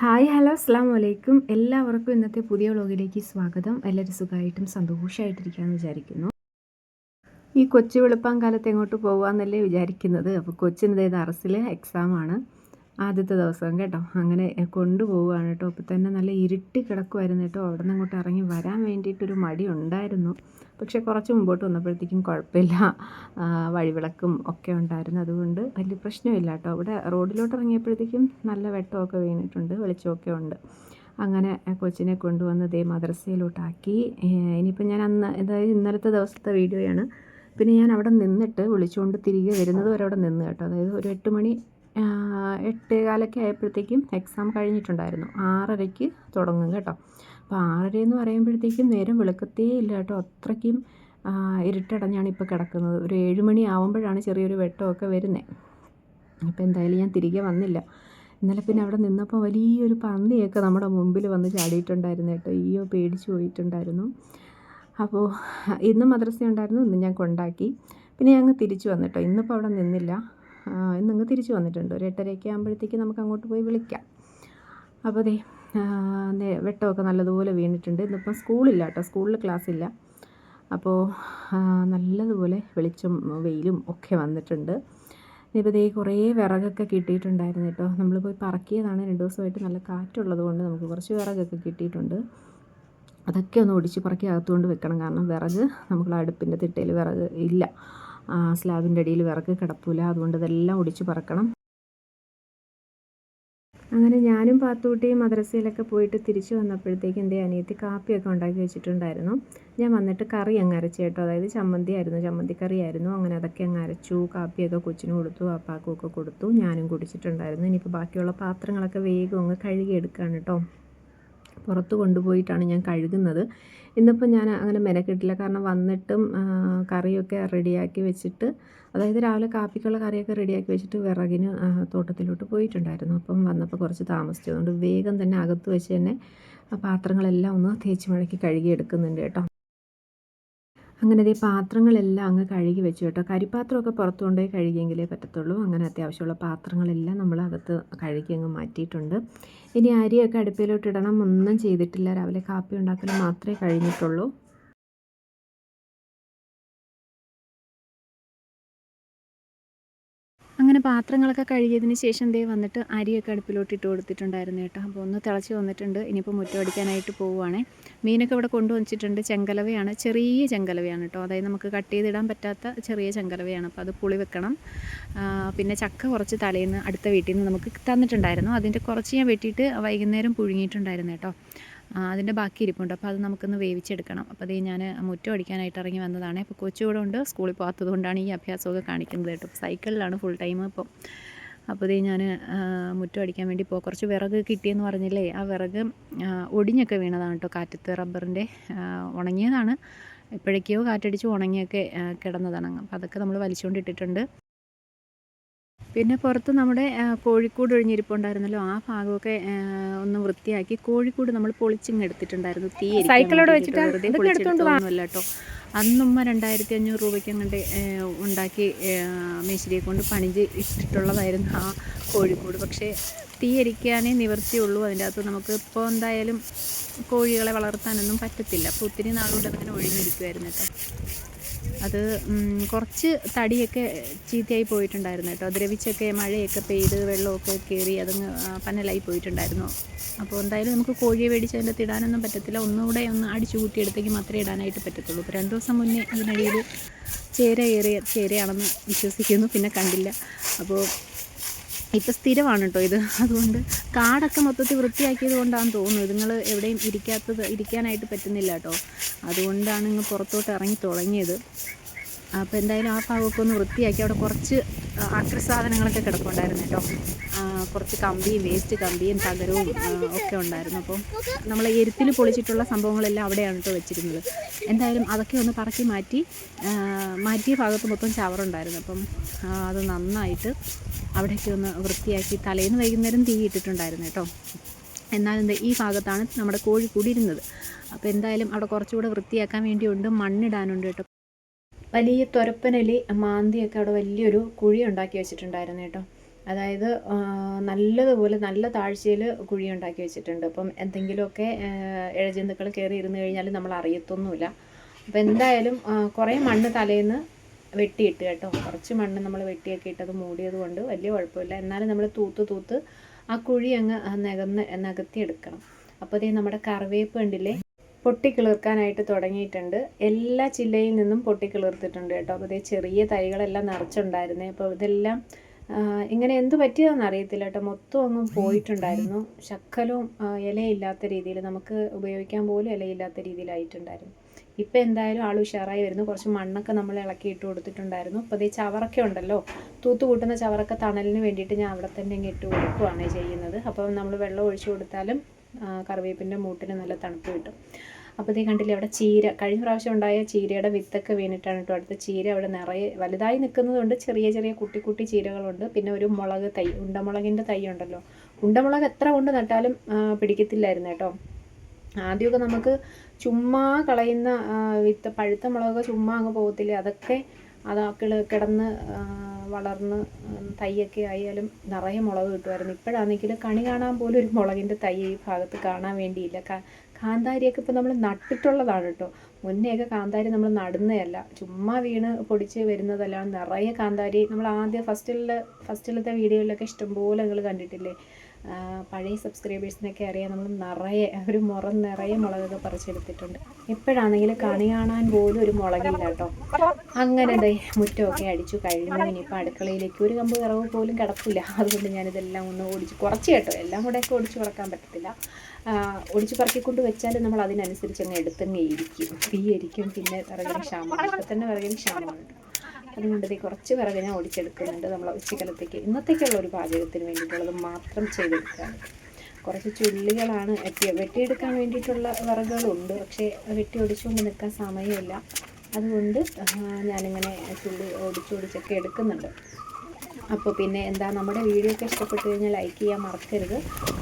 Hi hello അസ്സാം വലൈക്കും എല്ലാവർക്കും ഇന്നത്തെ പുതിയ വ്ളോഗിലേക്ക് സ്വാഗതം. എല്ലാവരും സുഖമായിട്ടും സന്തോഷമായിട്ടിരിക്കാമെന്ന് വിചാരിക്കുന്നു. ഈ കൊച്ചു വെളുപ്പാൻ കാലത്ത് എങ്ങോട്ട് എന്നല്ലേ വിചാരിക്കുന്നത്. അപ്പോൾ കൊച്ചിന്റെ അറസിൽ എക്സാമാണ് ആദ്യത്തെ ദിവസം കേട്ടോ. അങ്ങനെ കൊണ്ടുപോവുകയാണ് കേട്ടോ. അപ്പോൾ തന്നെ നല്ല ഇരുട്ടി കിടക്കുമായിരുന്നു കേട്ടോ. അവിടെ നിന്ന് അങ്ങോട്ട് ഇറങ്ങി വരാൻ വേണ്ടിയിട്ടൊരു മടി ഉണ്ടായിരുന്നു. പക്ഷേ കുറച്ച് മുമ്പോട്ട് വന്നപ്പോഴത്തേക്കും കുഴപ്പമില്ല. വഴിവിളക്കും ഒക്കെ ഉണ്ടായിരുന്നു. അതുകൊണ്ട് വലിയ പ്രശ്നമില്ല കേട്ടോ. അവിടെ റോഡിലോട്ട് ഇറങ്ങിയപ്പോഴത്തേക്കും നല്ല വെട്ടമൊക്കെ വീണിട്ടുണ്ട് വെളിച്ചമൊക്കെ ഉണ്ട്. അങ്ങനെ കൊച്ചിനെ കൊണ്ടുവന്ന് ദേ മദ്രസയിലോട്ടാക്കി. ഇനിയിപ്പോൾ ഞാൻ അന്ന് അതായത് ഇന്നലത്തെ ദിവസത്തെ വീഡിയോയാണ്. പിന്നെ ഞാൻ അവിടെ നിന്നിട്ട് വിളിച്ചുകൊണ്ട് തിരികെ വരുന്നത് വരെ അവിടെ നിന്ന് കേട്ടോ. അതായത് ഒരു എട്ട് മണി എട്ട് കാലൊക്കെ ആയപ്പോഴത്തേക്കും എക്സാം കഴിഞ്ഞിട്ടുണ്ടായിരുന്നു. ആറരയ്ക്ക് തുടങ്ങും കേട്ടോ. അപ്പോൾ ആറര എന്ന് പറയുമ്പോഴത്തേക്കും നേരം വെളുക്കത്തേ ഇല്ല കേട്ടോ. അത്രയ്ക്കും ഇരുട്ടടഞ്ഞാണ് ഇപ്പോൾ കിടക്കുന്നത്. ഒരു ഏഴ് മണി ആവുമ്പോഴാണ് ചെറിയൊരു വെട്ടമൊക്കെ വരുന്നത് അപ്പോൾ എന്തായാലും ഞാൻ തിരികെ വന്നില്ല. ഇന്നലെ പിന്നെ അവിടെ നിന്നപ്പോൾ വലിയൊരു പന്നിയൊക്കെ നമ്മുടെ മുമ്പിൽ വന്ന് ചാടിയിട്ടുണ്ടായിരുന്നു കേട്ടോ. അയ്യോ പേടിച്ച് പോയിട്ടുണ്ടായിരുന്നു. അപ്പോൾ ഇന്ന് മദ്രസ ഉണ്ടായിരുന്നു ഇന്ന് ഞാൻ കൊണ്ടാക്കി. പിന്നെ ഞങ്ങൾ തിരിച്ചു വന്നിട്ടോ ഇന്നിപ്പോൾ അവിടെ നിന്നില്ല. ഇന്നിങ്ങ് തിരിച്ചു വന്നിട്ടുണ്ട്. ഒരു എട്ടരയൊക്കെ ആകുമ്പോഴത്തേക്ക് നമുക്ക് അങ്ങോട്ട് പോയി വിളിക്കാം. അപ്പോൾ ദേ വെട്ടമൊക്കെ നല്ലതുപോലെ വീണിട്ടുണ്ട്. ഇന്നിപ്പം സ്കൂളില്ല കേട്ടോ. സ്കൂളിൽ ക്ലാസ് ഇല്ല അപ്പോൾ നല്ലതുപോലെ വെളിച്ചം വെയിലും ഒക്കെ വന്നിട്ടുണ്ട്. ഇനിയിപ്പോൾ ദേ കുറേ വിറകൊക്കെ കിട്ടിയിട്ടുണ്ടായിരുന്നു കേട്ടോ. നമ്മൾ പോയി പറക്കിയതാണ്. രണ്ട് ദിവസമായിട്ട് നല്ല കാറ്റുള്ളത് കൊണ്ട് നമുക്ക് കുറച്ച് വിറകൊക്കെ കിട്ടിയിട്ടുണ്ട്. അതൊക്കെ ഒന്ന് ഒടിച്ച് പറക്കി അകത്തുകൊണ്ട് വെക്കണം. കാരണം വിറക് നമ്മൾ അടുപ്പിന്റെ തിട്ടയിൽ വിറക് ഇല്ല. സ്ലാബിന്റെ അടിയിൽ വിറക് കിടപ്പില്ല അതുകൊണ്ട് ഇതെല്ലാം ഒടിച്ച് പറക്കണം. അങ്ങനെ ഞാനും പാത്തൂട്ടിയും മദ്രസയിലൊക്കെ പോയിട്ട് തിരിച്ചു വന്നപ്പോഴത്തേക്കും എന്റെ അനിയത്തി കാപ്പിയൊക്കെ ഉണ്ടാക്കി വെച്ചിട്ടുണ്ടായിരുന്നു. ഞാൻ വന്നിട്ട് കറി അങ്ങ് അരച്ചു കേട്ടോ. അതായത് ചമ്മന്തി ആയിരുന്നു. ചമ്മന്തി കറിയായിരുന്നു അങ്ങനെ അതൊക്കെ അങ്ങ് അരച്ചു കാപ്പിയൊക്കെ കൊച്ചിന് കൊടുത്തു അപ്പാക്കും ഒക്കെ കൊടുത്തു ഞാനും കുടിച്ചിട്ടുണ്ടായിരുന്നു. ഇനിയിപ്പോൾ ബാക്കിയുള്ള പാത്രങ്ങളൊക്കെ വേഗം അങ്ങ് കഴുകിയെടുക്കുകയാണ് കേട്ടോ. പുറത്ത് കൊണ്ടുപോയിട്ടാണ് ഞാൻ കഴുകുന്നത്. ഇന്നിപ്പോൾ ഞാൻ അങ്ങനെ മെനക്കെട്ടില്ല. കാരണം വന്നിട്ടും കറിയൊക്കെ റെഡിയാക്കി വെച്ചിട്ട് അതായത് രാവിലെ കാപ്പിക്കുള്ള കറിയൊക്കെ റെഡിയാക്കി വെച്ചിട്ട് വിറകിന് തോട്ടത്തിലോട്ട് പോയിട്ടുണ്ടായിരുന്നു. അപ്പം വന്നപ്പോൾ കുറച്ച് താമസിച്ചതുകൊണ്ട് വേഗം തന്നെ അകത്ത് വെച്ച് തന്നെ പാത്രങ്ങളെല്ലാം ഒന്ന് തേച്ച് മഴക്കി കഴുകി എടുക്കുന്നുണ്ട് കേട്ടോ. അങ്ങനെ ഈ പാത്രങ്ങളെല്ലാം അങ്ങ് കഴുകി വെച്ചു കേട്ടോ. കരിപ്പാത്രമൊക്കെ പുറത്തു കൊണ്ടുപോയി കഴുകിയെങ്കിലേ പറ്റത്തുള്ളൂ. അങ്ങനെ അത്യാവശ്യമുള്ള പാത്രങ്ങളെല്ലാം നമ്മൾ അകത്ത് കഴുകി അങ്ങ് മാറ്റിയിട്ടുണ്ട്. ഇനി അരിയൊക്കെ അടുപ്പിലോട്ടിടണം ഒന്നും ചെയ്തിട്ടില്ല. രാവിലെ കാപ്പി ഉണ്ടാക്കൽ മാത്രമേ കഴിഞ്ഞിട്ടുള്ളൂ. അങ്ങനെ പാത്രങ്ങളൊക്കെ കഴുകിയതിന് ശേഷം ദേ വന്നിട്ട് അരിയൊക്കെ അടുപ്പിലോട്ട് ഇട്ട് കൊടുത്തിട്ടുണ്ടായിരുന്നു കേട്ടോ. അപ്പോൾ ഒന്ന് തിളച്ച് വന്നിട്ടുണ്ട്. ഇനിയിപ്പോൾ മുറ്റമടിക്കാനായിട്ട് പോവുകയാണേ മീനൊക്കെ ഇവിടെ കൊണ്ടുവച്ചിട്ടുണ്ട് ചെങ്കലവയാണ്. ചെറിയ ചെങ്കലവയാണ് കേട്ടോ. അതായത് നമുക്ക് കട്ട് ചെയ്തിടാൻ പറ്റാത്ത ചെറിയ ചെങ്കലവയാണ്. അപ്പോൾ അത് പുളി വെക്കണം. പിന്നെ ചക്ക കുറച്ച് തലേന്ന് അടുത്ത വീട്ടിൽ നിന്ന് നമുക്ക് തന്നിട്ടുണ്ടായിരുന്നു. അതിന്റെ കുറച്ച് ഞാൻ വെട്ടിയിട്ട് വൈകുന്നേരം പുഴുങ്ങിയിട്ടുണ്ടായിരുന്നു കേട്ടോ. അതിന്റെ ബാക്കി ഇരിപ്പുണ്ട്. അപ്പോൾ അത് നമുക്കൊന്ന് വേവിച്ചെടുക്കണം. അപ്പോൾ അതേ ഞാൻ മുറ്റം അടിക്കാനായിട്ട് ഇറങ്ങി വന്നതാണ്. ഇപ്പോൾ കൊച്ചുകൂടെ ഉണ്ട്. സ്കൂളിൽ പോകാത്തത് കൊണ്ടാണ് ഈ അഭ്യാസമൊക്കെ കാണിക്കുന്നത് കേട്ടോ. സൈക്കിളിലാണ് ഫുൾ ടൈം ഇപ്പോൾ അപ്പോൾ ഇതേ ഞാൻ മുറ്റം അടിക്കാൻ വേണ്ടി ഇപ്പോൾ കുറച്ച് വിറക് കിട്ടിയെന്ന് പറഞ്ഞില്ലേ? ആ വിറക് ഒടിഞ്ഞൊക്കെ വീണതാണ് കേട്ടോ കാറ്റത്ത്. റബ്ബറിന്റെ ഉണങ്ങിയതാണ്. എപ്പോഴേക്കോ കാറ്റടിച്ച് ഉണങ്ങിയൊക്കെ കിടന്നതാണ്. അപ്പോൾ അതൊക്കെ നമ്മൾ വലിച്ചുകൊണ്ടിട്ടിട്ടുണ്ട് പിന്നെ പുറത്ത് നമ്മുടെ കോഴിക്കൂട് ഒഴിഞ്ഞിരിപ്പുണ്ടായിരുന്നല്ലോ ആ ഭാഗമൊക്കെ ഒന്ന് വൃത്തിയാക്കി കോഴിക്കൂട് നമ്മൾ പൊളിച്ചിങ് എടുത്തിട്ടുണ്ടായിരുന്നു. തീ സൈക്കിളോട് വെച്ചിട്ട്? വെറുതെ പൊളിച്ചെടുത്തൊന്നുമല്ല കേട്ടോ. അന്നുമ്മ രണ്ടായിരത്തി അഞ്ഞൂറ് രൂപയ്ക്ക് അങ്ങോട്ട് ഉണ്ടാക്കി മേശിരിയെ കൊണ്ട് പണിഞ്ച് ഇട്ടിട്ടുള്ളതായിരുന്നു ആ കോഴിക്കൂട്. പക്ഷേ തീ അരിക്കാനേ നിവർത്തിയുള്ളൂ. അതിന്റെ അകത്ത് നമുക്ക് ഇപ്പോൾ എന്തായാലും കോഴികളെ വളർത്താനൊന്നും പറ്റത്തില്ല. അപ്പോൾ ഒത്തിരി നാളുകൊണ്ട് അങ്ങനെ ഒഴിഞ്ഞിരിക്കുമായിരുന്നു കേട്ടോ. അത് കുറച്ച് തടിയൊക്കെ ചീത്തയായി പോയിട്ടുണ്ടായിരുന്നു കേട്ടോ. ദ്രവിച്ചൊക്കെ മഴയൊക്കെ പെയ്ത് വെള്ളമൊക്കെ കയറി അതങ്ങ് പന്നലായി പോയിട്ടുണ്ടായിരുന്നു. അപ്പോൾ എന്തായാലും നമുക്ക് കോഴിയെ മേടിച്ച് അതിന്റെ ഇടാനൊന്നും പറ്റത്തില്ല. ഒന്നുകൂടെ ഒന്ന് അടിച്ചു കൂട്ടിയെടുത്തേക്ക് മാത്രമേ ഇടാനായിട്ട് പറ്റത്തുള്ളൂ. ഇപ്പോൾ രണ്ട് ദിവസം മുന്നേ അതിനിടയിൽ ചേര ഏറിയ ചേരയാണെന്ന് വിശ്വസിക്കുന്നു. പിന്നെ കണ്ടില്ല. അപ്പോൾ ഇപ്പം സ്ഥിരമാണ് കേട്ടോ ഇത്. അതുകൊണ്ട് കാടൊക്കെ മൊത്തത്തിൽ വൃത്തിയാക്കിയത് കൊണ്ടാണെന്ന് തോന്നുന്നു. ഇതുങ്ങൾ എവിടെയും ഇരിക്കാത്തത് ഇരിക്കാനായിട്ട് പറ്റുന്നില്ല കേട്ടോ. അതുകൊണ്ടാണ് ഇങ്ങ് പുറത്തോട്ട് ഇറങ്ങി തുടങ്ങിയത്. അപ്പോൾ എന്തായാലും ആ ഭാഗമൊക്കെ ഒന്ന് വൃത്തിയാക്കി അവിടെ കുറച്ച് സാധനങ്ങളൊക്കെ കിടപ്പുണ്ടായിരുന്നു കേട്ടോ. കുറച്ച് കമ്പിയും വേസ്റ്റ് കമ്പിയും തകരവും ഒക്കെ ഉണ്ടായിരുന്നു. അപ്പം നമ്മൾ എരുത്തിൽ പൊളിച്ചിട്ടുള്ള സംഭവങ്ങളെല്ലാം അവിടെയാണ് കേട്ടോ വെച്ചിരുന്നത്. എന്തായാലും അതൊക്കെ ഒന്ന് പറക്കി മാറ്റി മാറ്റിയ ഭാഗത്ത് മൊത്തം ചവറുണ്ടായിരുന്നു. അപ്പം അത് നന്നായിട്ട് അവിടെയൊക്കെ ഒന്ന് വൃത്തിയാക്കി തലേന്ന് വൈകുന്നേരം തീ ഇട്ടിട്ടുണ്ടായിരുന്നു കേട്ടോ. എന്നാലും ഈ ഭാഗത്താണ് നമ്മുടെ കോഴി കൂടിയിരുന്നത്. അപ്പോൾ എന്തായാലും അവിടെ കുറച്ചുകൂടെ വൃത്തിയാക്കാൻ വേണ്ടിയുണ്ട് മണ്ണിടാനുണ്ട് കേട്ടോ. വലിയ തുരപ്പനലി മാന്തിയൊക്കെ അവിടെ വലിയൊരു കുഴി ഉണ്ടാക്കി വെച്ചിട്ടുണ്ടായിരുന്നു കേട്ടോ. അതായത് നല്ലതുപോലെ നല്ല താഴ്ചയിൽ കുഴി ഉണ്ടാക്കി വെച്ചിട്ടുണ്ട്. അപ്പം എന്തെങ്കിലുമൊക്കെ ഇഴജന്തുക്കൾ കയറി ഇരുന്ന് കഴിഞ്ഞാൽ നമ്മൾ അറിയത്തൊന്നുമില്ല. അപ്പം എന്തായാലും കുറേ മണ്ണ് തലേന്ന് വെട്ടിയിട്ട് കേട്ടോ. കുറച്ച് മണ്ണ് നമ്മൾ വെട്ടിയൊക്കെ ഇട്ടത് മൂടിയത് കൊണ്ട് വലിയ കുഴപ്പമില്ല. എന്നാലും നമ്മൾ തൂത്ത് തൂത്ത് ആ കുഴി അങ്ങ് നികന്ന് നികത്തിയെടുക്കണം. അപ്പോൾ നമ്മുടെ കറിവേപ്പ് കണ്ടില്ലേ? പൊട്ടിക്കിളിർക്കാനായിട്ട് തുടങ്ങിയിട്ടുണ്ട്. എല്ലാ ചില്ലയിൽ നിന്നും പൊട്ടിക്കിളിർത്തിട്ടുണ്ട് കേട്ടോ. അപ്പോൾ ഇതേ ചെറിയ തൈകളെല്ലാം നിറച്ചുണ്ടായിരുന്നേ. അപ്പോൾ ഇതെല്ലാം ഇങ്ങനെ എന്ത് പറ്റിയതെന്ന് അറിയത്തില്ല കേട്ടോ. മൊത്തം അങ്ങ് പോയിട്ടുണ്ടായിരുന്നു. ശക്കലവും ഇലയില്ലാത്ത രീതിയിൽ നമുക്ക് ഉപയോഗിക്കാൻ പോലും ഇലയില്ലാത്ത രീതിയിലായിട്ടുണ്ടായിരുന്നു. ഇപ്പം എന്തായാലും ആൾ ഉഷാറായി വരുന്നു. കുറച്ച് മണ്ണൊക്കെ നമ്മൾ ഇളക്കി ഇട്ട് കൊടുത്തിട്ടുണ്ടായിരുന്നു. അപ്പോൾ അതേ ചവറൊക്കെ ഉണ്ടല്ലോ. തൂത്ത് കൂട്ടുന്ന ചവറൊക്കെ തണലിന് വേണ്ടിയിട്ട് ഞാൻ അവിടെ തന്നെ ഇങ്ങ് ഇട്ട് കൊടുക്കുകയാണ് ചെയ്യുന്നത്. അപ്പം നമ്മൾ വെള്ളം ഒഴിച്ചു കൊടുത്താലും കറിവേപ്പിന്റെ മൂട്ടിന് നല്ല തണുപ്പ് കിട്ടും. അപ്പോൾ ഇതേ കണ്ടില്ലേ അവിടെ ചീര കഴിഞ്ഞ പ്രാവശ്യം ഉണ്ടായ ചീരയുടെ വിത്തൊക്കെ വീണിട്ടാണ് കേട്ടോ അടുത്ത ചീര അവിടെ നിറയെ വലുതായി നിൽക്കുന്നതുകൊണ്ട് ചെറിയ ചെറിയ കുട്ടി കുട്ടി ചീരകളുണ്ട്. പിന്നെ ഒരു മുളക് തൈ ഉണ്ടമുളകിന്റെ തൈ ഉണ്ടല്ലോ. ഉണ്ടമുളക് എത്ര കൊണ്ട് നട്ടാലും പിടിക്കത്തില്ലായിരുന്നു കേട്ടോ. ആദ്യമൊക്കെ നമുക്ക് ചുമ്മാ കളയുന്ന വിത്ത് പഴുത്ത മുളക് ചുമ്മാ അങ്ങ് പോകത്തില്ലേ? അതൊക്കെ അത് കിടന്ന് വളർന്ന് തൈയൊക്കെ ആയാലും നിറയെ മുളക് കിട്ടുമായിരുന്നു. ഇപ്പോഴാണെങ്കിൽ കണി കാണാൻ പോലും ഒരു മുളകിന്റെ തൈ ഈ ഭാഗത്ത് കാണാൻ വേണ്ടിയില്ല. കാന്താരിയൊക്കെ ഇപ്പോൾ നമ്മൾ നട്ടിട്ടുള്ളതാണ് കേട്ടോ. മുന്നെയൊക്കെ കാന്താരി നമ്മൾ നടുന്നതല്ല. ചുമ്മാ വീണ് പൊടിച്ച് വരുന്നതല്ല. നിറയെ കാന്താരി നമ്മൾ ആദ്യം ഫസ്റ്റിലെ ഫസ്റ്റിലത്തെ വീഡിയോയിലൊക്കെ ഇഷ്ടംപോലെ നിങ്ങൾ കണ്ടിട്ടില്ലേ? പഴയ സബ്സ്ക്രൈബേഴ്സിനൊക്കെ അറിയാം. നമ്മൾ നിറയെ ഒരു മുറം നിറയെ മുളകൊക്കെ പറിച്ചെടുത്തിട്ടുണ്ട്. എപ്പോഴാണെങ്കിൽ കണി കാണാൻ പോലും ഒരു മുളകില്ല കേട്ടോ. അങ്ങനെ ദേ മുറ്റമൊക്കെ അടിച്ചു കഴിഞ്ഞു. ഇനിയിപ്പോൾ അടുക്കളയിലേക്ക് ഒരു കമ്പ് വിറവ് പോലും കിടക്കില്ല അതുകൊണ്ട് ഞാനിതെല്ലാം ഒന്ന് ഓടിച്ച് കുറച്ച് കേട്ടോ. എല്ലാം കൂടെയൊക്കെ ഓടിച്ച് പറക്കാൻ പറ്റത്തില്ല. ഒടിച്ച് പറക്കിക്കൊണ്ട് വെച്ചാൽ നമ്മൾ അതിനനുസരിച്ച് അങ്ങ് എടുത്തങ്ങ് ഇരിക്കും. തീയരിക്കും പിന്നെ വിറകിന് ക്ഷാമം. ഇപ്പം തന്നെ വിറകിന് ക്ഷാമമാണ് അതുകൊണ്ട് കുറച്ച് വിറക് ഞാൻ ഒടിച്ചെടുക്കുന്നുണ്ട് നമ്മൾ ഉച്ചക്കലത്തേക്ക്. ഇന്നത്തേക്കുള്ള ഒരു പാചകത്തിന് വേണ്ടിയിട്ടുള്ളത് മാത്രം ചെയ്തെടുക്കുകയാണ്. കുറച്ച് ചുള്ളികളാണ് വെട്ടി വെട്ടിയെടുക്കാൻ വേണ്ടിയിട്ടുള്ള വിറകുകളുണ്ട്. പക്ഷേ വെട്ടി ഒടിച്ചുകൊണ്ട് നിൽക്കാൻ സമയമില്ല. അതുകൊണ്ട് ഞാനിങ്ങനെ ചുള്ളി ഒടിച്ചൊടിച്ചൊക്കെ എടുക്കുന്നുണ്ട്. അപ്പോൾ പിന്നെ എന്താ നമ്മുടെ വീഡിയോ ഒക്കെ ഇഷ്ടപ്പെട്ടു കഴിഞ്ഞാൽ ലൈക്ക് ചെയ്യാൻ മറക്കരുത്.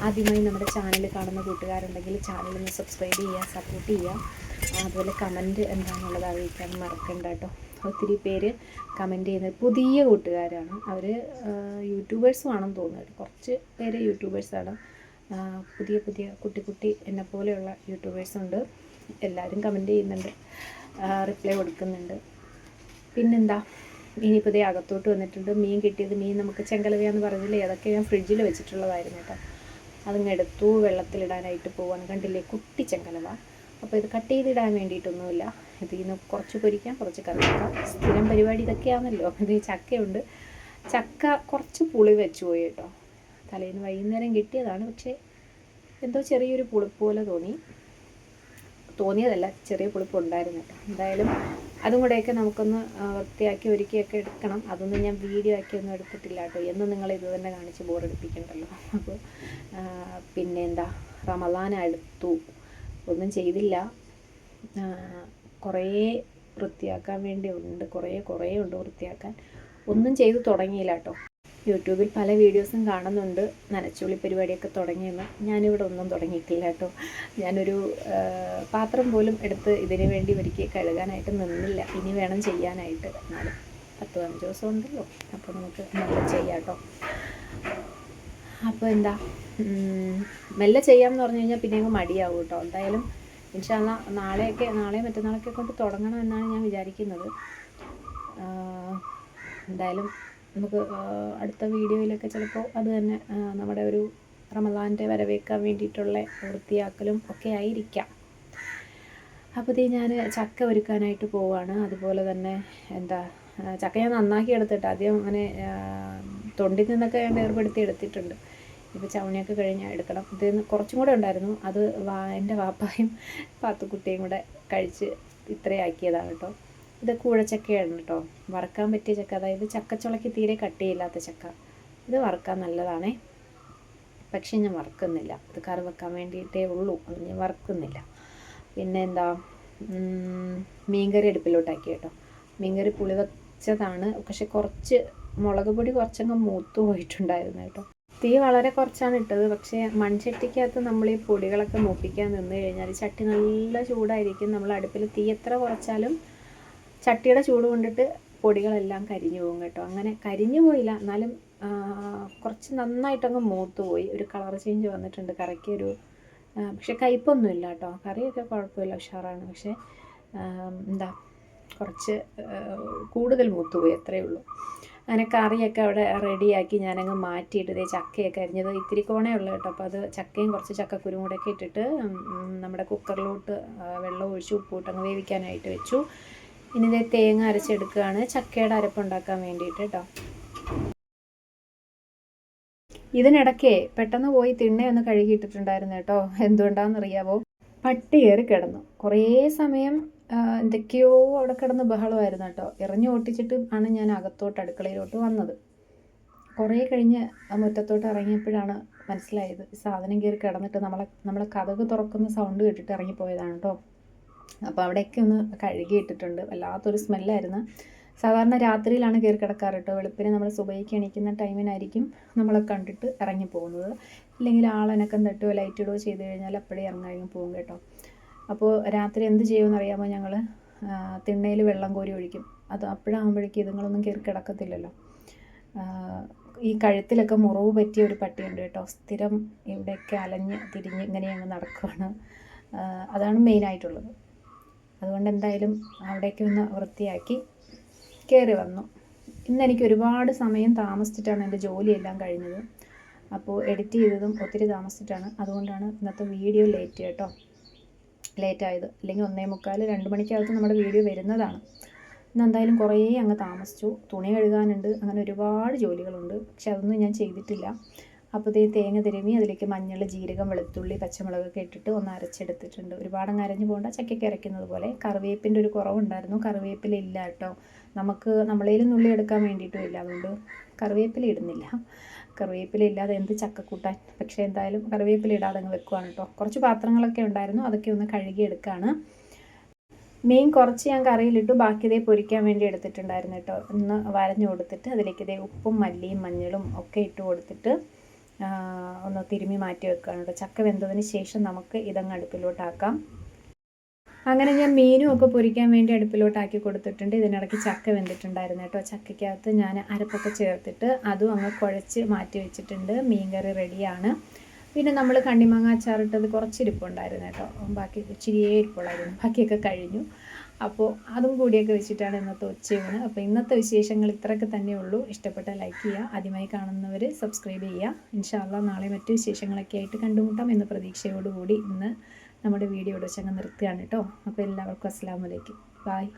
ആദ്യമായി നമ്മുടെ ചാനൽ കാണുന്ന കൂട്ടുകാരുണ്ടെങ്കിൽ ചാനൽ ഒന്ന് സബ്സ്ക്രൈബ് ചെയ്യുക സപ്പോർട്ട് ചെയ്യുക. അതുപോലെ കമന്റ് എന്താണെന്നുള്ളത് അറിയിക്കാൻ മറക്കണ്ട കേട്ടോ. ഒത്തിരി പേര് കമന്റ് ചെയ്യുന്നത്. പുതിയ കൂട്ടുകാരാണ്. അവർ യൂട്യൂബേഴ്സും ആണെന്ന് തോന്നുന്നു. കുറച്ച് പേര് യൂട്യൂബേഴ്സാണ് പുതിയ പുതിയ കുട്ടി കുട്ടി എന്നെ പോലെയുള്ള യൂട്യൂബേഴ്സുണ്ട് എല്ലാവരും കമന്റ് ചെയ്യുന്നുണ്ട്. റിപ്ലൈ കൊടുക്കുന്നുണ്ട്. പിന്നെന്താ? ഇനിയിപ്പോൾ ഇതേ അകത്തോട്ട് വന്നിട്ടുണ്ട്. മീൻ കിട്ടിയത് മീൻ നമുക്ക് ചെങ്കലവയാന്ന് പറഞ്ഞില്ലേ? അതൊക്കെ ഞാൻ ഫ്രിഡ്ജിൽ വെച്ചിട്ടുള്ളതായിരുന്നു കേട്ടോ. അതങ്ങ് എടുത്തു വെള്ളത്തിലിടാനായിട്ട് പോവാണ്. കണ്ടില്ലേ? കുട്ടി ചെങ്കലവ. അപ്പോൾ ഇത് കട്ട് ചെയ്തിടാൻ വേണ്ടിയിട്ടൊന്നുമില്ല. ഇതിൽ നിന്ന് കുറച്ച് പൊരിക്കാം കുറച്ച് കറി വെക്കാം സ്ഥിരം പരിപാടി ഇതൊക്കെയാണല്ലോ. ഇത് ചക്കയുണ്ട്. ചക്ക കുറച്ച് പുളി വെച്ചു പോയി കേട്ടോ. തലേന്ന് വൈകുന്നേരം കിട്ടിയതാണ്. പക്ഷേ എന്തോ ചെറിയൊരു പുളിപ്പ് പോലെ തോന്നി. തോന്നിയതല്ല ചെറിയ പുളിപ്പ് ഉണ്ടായിരുന്നു എന്തായാലും അതും കൂടെയൊക്കെ നമുക്കൊന്ന് വൃത്തിയാക്കി ഒരുക്കിയൊക്കെ എടുക്കണം. അതൊന്നും ഞാൻ വീഡിയോ ആക്കി ഒന്നും എടുത്തിട്ടില്ല കേട്ടോ. എന്നും നിങ്ങൾ ഇത് തന്നെ കാണിച്ച് ബോറടിപ്പിക്കണ്ടല്ലോ. അപ്പോൾ പിന്നെ എന്താ റമദാൻ അടുത്തു. ഒന്നും ചെയ്തില്ല. കുറേ വൃത്തിയാക്കാൻ വേണ്ടി ഉണ്ട് കുറേ കുറേ ഉണ്ട് വൃത്തിയാക്കാൻ. ഒന്നും ചെയ്തു തുടങ്ങിയില്ല കേട്ടോ. യൂട്യൂബിൽ പല വീഡിയോസും കാണുന്നുണ്ട്. നനച്ചുള്ളി പരിപാടിയൊക്കെ തുടങ്ങിയെന്ന്. ഞാനിവിടെ ഒന്നും തുടങ്ങിയിട്ടില്ല കേട്ടോ. ഞാനൊരു പാത്രം പോലും എടുത്ത് ഇതിനു വേണ്ടി ഒരുക്കി കഴുകാനായിട്ട് നിന്നില്ല. ഇനി വേണം ചെയ്യാനായിട്ട്. എന്നാലും പത്ത് പതിനഞ്ച് ദിവസം ഉണ്ടല്ലോ. അപ്പോൾ നമുക്ക് മെല്ലെ ചെയ്യാം കേട്ടോ. അപ്പോൾ എന്താ? മെല്ലെ ചെയ്യാമെന്ന് പറഞ്ഞു കഴിഞ്ഞാൽ പിന്നെ അങ്ങ് മടിയാവും കേട്ടോ. എന്തായാലും ഇൻഷാല്ല നാളെയൊക്കെ നാളെയും മറ്റന്നാളൊക്കെ കൊണ്ട് തുടങ്ങണം എന്നാണ് ഞാൻ വിചാരിക്കുന്നത്. എന്തായാലും നമുക്ക് അടുത്ത വീഡിയോയിലൊക്കെ ചിലപ്പോൾ അത് തന്നെ നമ്മുടെ ഒരു റമദാന്റെ വരവേക്കാൻ വേണ്ടിയിട്ടുള്ള വൃത്തിയാക്കലും ഒക്കെ ആയിരിക്കാം. അപ്പോൾ ഇതേ ഞാൻ ചക്ക ഒരുക്കാനായിട്ട് പോവാണ്. അതുപോലെ തന്നെ എന്താ ചക്ക ഞാൻ നന്നാക്കി എടുത്തിട്ട് ആദ്യം അങ്ങനെ തൊണ്ടിൽ നിന്നൊക്കെ ഞാൻ വേർപെടുത്തി എടുത്തിട്ടുണ്ട്. ഇപ്പോൾ ചവണിയൊക്കെ കഴിഞ്ഞാൽ എടുക്കണം. ഇതിൽ കുറച്ചും കൂടെ ഉണ്ടായിരുന്നു. അത് വാ എന്റെ വാപ്പായും പാത്തുക്കുട്ടിയും കൂടെ കഴിച്ച് ഇത്രയാക്കിയതാണ് കേട്ടോ ഇത് കൂഴച്ചക്കയാണ് കേട്ടോ വറുക്കാൻ പറ്റിയ ചക്ക. അതായത് ചക്കച്ചുളയ്ക്ക് തീരെ കട്ടിയില്ലാത്ത ചക്ക. ഇത് വറുക്കാൻ നല്ലതാണേ. പക്ഷേ ഞാൻ വറുക്കുന്നില്ല. ഇത് കറി വെക്കാൻ വേണ്ടിയിട്ടേ ഉള്ളൂ. അത് ഞാൻ വറുക്കുന്നില്ല. പിന്നെ എന്താ മീൻകറി അടുപ്പിലോട്ടാക്കി കേട്ടോ മീൻകറി പുളി വെച്ചതാണ്. പക്ഷെ കുറച്ച് മുളക് പൊടി കുറച്ചങ്ങ് മൂത്തു പോയിട്ടുണ്ടായിരുന്നു കേട്ടോ തീ വളരെ കുറച്ചാണ് ഇട്ടത്. പക്ഷേ മൺചട്ടിക്കകത്ത് നമ്മൾ ഈ പൊടികളൊക്കെ മൂപ്പിക്കാൻ നിന്ന് കഴിഞ്ഞാൽ ചട്ടി നല്ല ചൂടായിരിക്കും. നമ്മൾ അടുപ്പിൽ തീ എത്ര കുറച്ചാലും ചട്ടിയുടെ ചൂട് കൊണ്ടിട്ട് പൊടികളെല്ലാം കരിഞ്ഞു പോകും കേട്ടോ. അങ്ങനെ കരിഞ്ഞു പോയില്ല. എന്നാലും കുറച്ച് നന്നായിട്ടങ്ങ് മൂത്ത് പോയി. ഒരു കളർ ചേഞ്ച് വന്നിട്ടുണ്ട്. കറിക്ക് ഒരു പക്ഷെ കയ്പൊന്നുമില്ല കേട്ടോ. കറിയൊക്കെ കുഴപ്പമില്ല. ഉഷാറാണ്. പക്ഷേ എന്താ കുറച്ച് കൂടുതൽ മൂത്തുപോയി അത്രയേ ഉള്ളൂ. അങ്ങനെ കറിയൊക്കെ അവിടെ റെഡിയാക്കി ഞാനങ്ങ് മാറ്റിയിട്ട് ചക്കയൊക്കെ അരിഞ്ഞത് ഇത്തിരി കോണേ ഉള്ളൂ കേട്ടോ. അപ്പോൾ അത് ചക്കയും കുറച്ച് ചക്കക്കുരും കൂടെ ഒക്കെ ഇട്ടിട്ട് നമ്മുടെ കുക്കറിലോട്ട് വെള്ളം ഒഴിച്ച് ഉപ്പൂട്ടങ്ങ് വേവിക്കാനായിട്ട് വെച്ചു. ഇനി ഇതേ തേങ്ങ അരച്ചെടുക്കുകയാണ്. ചക്കയുടെ അരപ്പുണ്ടാക്കാൻ വേണ്ടിയിട്ട് കേട്ടോ. ഇതിനിടയ്ക്ക് പെട്ടെന്ന് പോയി തിണ്ണയൊന്ന് കഴുകിയിട്ടിട്ടുണ്ടായിരുന്നു കേട്ടോ. എന്തുകൊണ്ടാണെന്നറിയാവോ? പട്ടി കയറി കിടന്നു. കുറേ സമയം എന്തൊക്കെയോ അവിടെ കിടന്ന് ബഹളമായിരുന്നു കേട്ടോ. ഇറങ്ങി ഓട്ടിച്ചിട്ട് ആണ് ഞാൻ അകത്തോട്ട് അടുക്കളയിലോട്ട് വന്നത്. കുറേ കഴിഞ്ഞ് മുറ്റത്തോട്ട് ഇറങ്ങിയപ്പോഴാണ് മനസ്സിലായത്. സാധനം കയറി കിടന്നിട്ട് നമ്മളെ നമ്മളെ കഥക് തുറക്കുന്ന സൗണ്ട് കേട്ടിട്ട് ഇറങ്ങിപ്പോയതാണ് കേട്ടോ. അപ്പോൾ അവിടെയൊക്കെ ഒന്ന് കഴുകി ഇട്ടിട്ടുണ്ട്. വല്ലാത്തൊരു സ്മെല്ലായിരുന്നു സാധാരണ രാത്രിയിലാണ് കയറി കിടക്കാറ് കേട്ടോ. വെളുപ്പിനെ നമ്മൾ സുബൈക്ക് എണീക്കുന്ന ടൈമിനായിരിക്കും നമ്മളെ കണ്ടിട്ട് ഇറങ്ങി പോകുന്നത് ഇല്ലെങ്കിൽ ആളനക്കം തട്ടുകയോ ലൈറ്റ് ഇടുകയോ ചെയ്ത് കഴിഞ്ഞാൽ അപ്പോഴേ ഇറങ്ങി പോകും കേട്ടോ. അപ്പോൾ രാത്രി എന്ത് ചെയ്യുമെന്ന് അറിയാമോ ഞങ്ങൾ തിണ്ണയിൽ വെള്ളം കോരി ഒഴിക്കും. അത് അപ്പോഴാകുമ്പോഴേക്കും ഇതുങ്ങളൊന്നും കയറി കിടക്കത്തില്ലല്ലോ. ഈ കഴുത്തിലൊക്കെ മുറിവ് പറ്റിയ ഒരു പട്ടിയുണ്ട് കേട്ടോ. സ്ഥിരം ഇവിടെയൊക്കെ അലഞ്ഞ് തിരിഞ്ഞ് ഇങ്ങനെ അങ്ങ് നടക്കുകയാണ് അതാണ് മെയിനായിട്ടുള്ളത് അതുകൊണ്ട് എന്തായാലും അവിടേക്ക് ഒന്ന് വൃത്തിയാക്കി കയറി വന്നു. ഇന്ന് എനിക്ക് ഒരുപാട് സമയം താമസിച്ചിട്ടാണ് എന്റെ ജോലിയെല്ലാം കഴിഞ്ഞത്. അപ്പോൾ എഡിറ്റ് ചെയ്തതും ഒത്തിരി താമസിച്ചിട്ടാണ്. അതുകൊണ്ടാണ് ഇന്നത്തെ വീഡിയോ ലേറ്റ് കേട്ടോ. ലേറ്റ് ആയത്. അല്ലെങ്കിൽ ഒന്നേ മുക്കാൽ രണ്ട് മണിക്കകത്ത് നമ്മുടെ വീഡിയോ വരുന്നതാണ്. ഇന്ന് എന്തായാലും കുറേ അങ്ങ് താമസിച്ചു. തുണി കഴുകാനുണ്ട്. അങ്ങനെ ഒരുപാട് ജോലികളുണ്ട്. പക്ഷെ അതൊന്നും ഞാൻ ചെയ്തിട്ടില്ല. അപ്പോൾ ഈ തേങ്ങ തിരുമി അതിലേക്ക് മഞ്ഞൾ ജീരകം വെളുത്തുള്ളി പച്ചമുളകൊക്കെ ഇട്ടിട്ട് ഒന്ന് അരച്ചെടുത്തിട്ടുണ്ട്. ഒരുപാട് അങ്ങ് അരഞ്ഞു പോകേണ്ട. ചക്കയ്ക്ക് അരയ്ക്കുന്നത് പോലെ കറിവേപ്പിന്റെ ഒരു കുറവുണ്ടായിരുന്നു. കറിവേപ്പില ഇല്ല കേട്ടോ. നമുക്ക് നമ്മളേലും നുള്ളി എടുക്കാൻ വേണ്ടിയിട്ടും ഇല്ല. അതുകൊണ്ട് കറിവേപ്പില ഇടുന്നില്ല. കറിവേപ്പില ഇല്ലാതെ എന്ത് ചക്കക്കൂട്ടാൻ? പക്ഷേ എന്തായാലും കറിവേപ്പില ഇടാതെ അങ്ങ് വെക്കുവാണ് കേട്ടോ. കുറച്ച് പാത്രങ്ങളൊക്കെ ഉണ്ടായിരുന്നു അതൊക്കെ ഒന്ന് കഴുകി എടുക്കുകയാണ് മീൻ കുറച്ച് ഞാൻ കറിയിലിട്ടു ബാക്കി ഇതേ പൊരിക്കാൻ വേണ്ടി എടുത്തിട്ടുണ്ടായിരുന്നു കേട്ടോ. ഒന്ന് വരഞ്ഞു കൊടുത്തിട്ട് അതിലേക്ക് ഇതേ ഉപ്പും മല്ലിയും മഞ്ഞളും ഒക്കെ ഇട്ട് കൊടുത്തിട്ട് ഒന്ന് തിരുമ്മി മാറ്റി വെക്കുകയാണ് കേട്ടോ. ചക്ക വെന്തതിന് ശേഷം നമുക്ക് ഇതങ്ങ് അടുപ്പിലോട്ടാക്കാം. അങ്ങനെ ഞാൻ മീനും ഒക്കെ പൊരിക്കാൻ വേണ്ടി അടുപ്പിലോട്ടാക്കി കൊടുത്തിട്ടുണ്ട്. ഇതിനിടയ്ക്ക് ചക്ക വെന്തിട്ടുണ്ടായിരുന്നു കേട്ടോ. ചക്കയ്ക്കകത്ത് ഞാൻ അരപ്പൊക്കെ ചേർത്തിട്ട് അതും അങ്ങ് കുഴച്ച് മാറ്റി വെച്ചിട്ടുണ്ട്. മീൻ കറി റെഡിയാണ്. പിന്നെ നമ്മൾ കണ്ണിമാങ്ങ അച്ചാറിട്ടത് കുറച്ച് ഇരിപ്പുണ്ടായിരുന്നു കേട്ടോ. ബാക്കി ഇച്ചിരിയേ ഇരിപ്പുള്ളായിരുന്നു. ബാക്കിയൊക്കെ കഴിഞ്ഞു. അപ്പോൾ അതും കൂടിയൊക്കെ വെച്ചിട്ടാണ് ഇന്നത്തെ ഉച്ചയൂണ്. അപ്പോൾ ഇന്നത്തെ വിശേഷങ്ങൾ ഇത്രയൊക്കെ തന്നെ ഉള്ളൂ. ഇഷ്ടപ്പെട്ട ലൈക്ക് ചെയ്യുക. ആദ്യമായി കാണുന്നവർ സബ്സ്ക്രൈബ് ചെയ്യുക. ഇൻഷാല്ല നാളെ മറ്റു വിശേഷങ്ങളൊക്കെ ആയിട്ട് കണ്ടുമുട്ടാം എന്ന പ്രതീക്ഷയോടുകൂടി ഇന്ന് നമ്മുടെ വീഡിയോ ഇവിടെ വെച്ചങ്ങ് നിർത്തുകയാണ് കേട്ടോ. അപ്പോൾ എല്ലാവർക്കും അസ്സാം വലൈക്കും ബായ്